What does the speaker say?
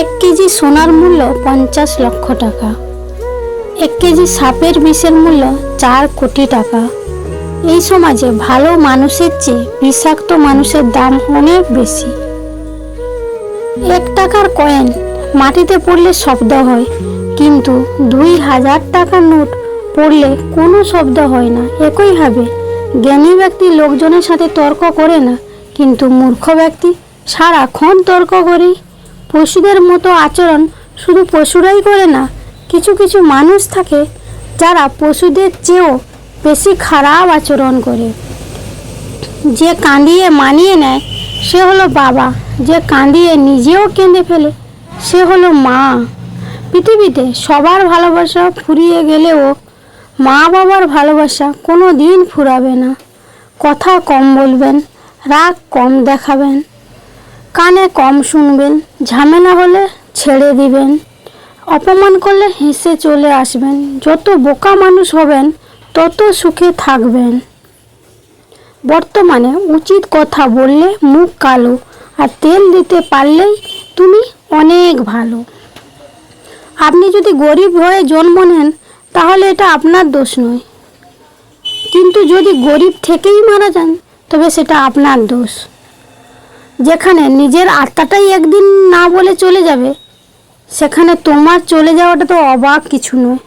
এক কেজি সোনার মূল্য পঞ্চাশ লক্ষ টাকা। এক কেজি সাপের বিষের মূল্য চার কোটি টাকা। এই সমাজে ভালো মানুষের চেয়ে বিষাক্ত মানুষের দাম অনেক বেশি। এক টাকার কয়েন মাটিতে পড়লে শব্দ হয়, কিন্তু দুই হাজার টাকার নোট পড়লে কোনো শব্দ হয় না। একইভাবে জ্ঞানী ব্যক্তি লোকজনের সাথে তর্ক করে না, কিন্তু মূর্খ ব্যক্তি সারাক্ষণ তর্ক করেই পশুদের মতো আচরণ শুধু পশুরাই করে না, কিছু কিছু মানুষ থাকে যারা পশুদের চেয়েও বেশি খারাপ আচরণ করে। যে কাঁদিয়ে মানিয়ে নেয়, সে হলো বাবা। যে কাঁদিয়ে নিজেও কেঁদে ফেলে, সে হলো মা। পৃথিবীতে সবার ভালোবাসা ফুরিয়ে গেলেও মা বাবার ভালোবাসা কোনো দিন ফুরাবে না। কথা কম বলবেন, রাগ কম দেখাবেন, কানে কম শুনবেন ঝামেলা হলে ছেড়ে দিবেন। অপমান করলে হেসে চলে আসবেন। যত বোকা মানুষ হবেন, তত সুখে থাকবেন। বর্তমানে উচিত কথা বললে মুখ কালো, আর তেল দিতে পারলেই তুমি অনেক ভালো। আপনি যদি গরিব হয়ে জন্ম নেন, তাহলে এটা আপনার দোষ নয়। কিন্তু যদি গরিব থেকেই মারা যান, তবে সেটা আপনার দোষ। যেখানে নিজের আত্মাটাই একদিন না বলে চলে যাবে, সেখানে তোমার চলে যাওয়াটা তো অবাক কিছু নয়।